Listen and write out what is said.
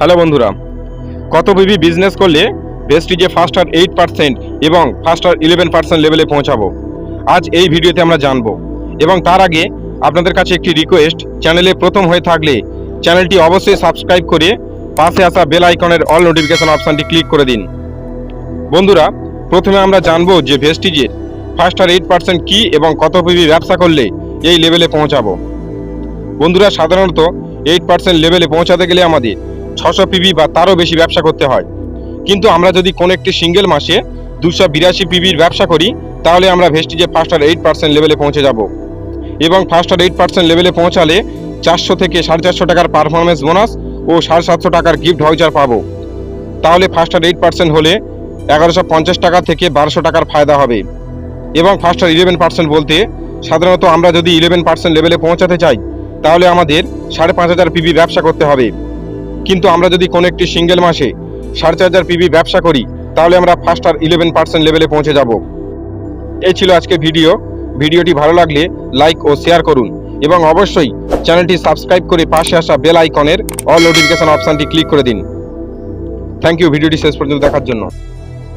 Hello বন্ধুরা, কত বিবি business করলে ভেস্টিজে ফার্স্ট আর এইট পার্সেন্ট এবং ফার্স্ট আর ইলেভেন পার্সেন্ট লেভেলে পৌঁছাবো। আজ এই ভিডিওতে আমরা জানব এবং তার আগে আপনাদের কাছে একটি রিকোয়েস্ট চ্যানেলে প্রথম হয়ে থাকলে চ্যানেলটি অবশ্যই সাবস্ক্রাইব করে পাশে আসা বেল আইকনের অল নোটিফিকেশন অপশানটি ক্লিক করে দিন। বন্ধুরা, প্রথমে আমরা জানব যে ভেস্টিজের ফার্স্ট আর এইট পার্সেন্ট কী এবং কত পিবি ব্যবসা করলে এই লেভেলে পৌঁছাবো। বন্ধুরা, সাধারণত এইট পার্সেন্ট লেভেলে পৌঁছাতে গেলে আমাদের ছশো পিবি বা তারও বেশি ব্যবসা করতে হয়। কিন্তু আমরা যদি কোনো একটি সিঙ্গেল মাসে দুশো বিরাশি পিবির ব্যবসা করি, তাহলে আমরা ভেস্টিজে ফার্স্ট আর এইট পার্সেন্ট লেভেলে পৌঁছে যাব। এবং ফার্স্ট আর এইট পার্সেন্ট লেভেলে পৌঁছালে চারশো থেকে সাড়ে চারশো টাকার পারফরমেন্স বোনাস ও সাড়ে সাতশো টাকার গিফট ভাউচার পাবো। তাহলে ফার্স্ট আর এইট পার্সেন্ট হলে এগারোশো পঞ্চাশ টাকা থেকে বারোশো টাকার ফায়দা হবে। এবং ফার্স্ট আর ইলেভেন পার্সেন্ট বলতে সাধারণত আমরা যদি ইলেভেন পার্সেন্ট লেভেলে পৌঁছাতে চাই, তাহলে আমাদের সাড়ে পাঁচ হাজার পিবি ব্যবসা করতে হবে। কিন্তু আমরা যদি কোনো একটি সিঙ্গেল মাসে সাড়ে চার পিবি ব্যবসা করি, তাহলে আমরা ফার্স্ট আর ইলেভেন পার্সেন্ট লেভেলে পৌঁছে যাব। এই ছিল আজকে ভিডিও। ভিডিওটি ভালো লাগলে লাইক ও শেয়ার করুন এবং অবশ্যই চ্যানেলটি সাবস্ক্রাইব করে পাশে আসা বেল আইকনের অল নোটিফিকেশন অপশানটি ক্লিক করে দিন। থ্যাংক ইউ ভিডিওটি শেষ পর্যন্ত দেখার জন্য।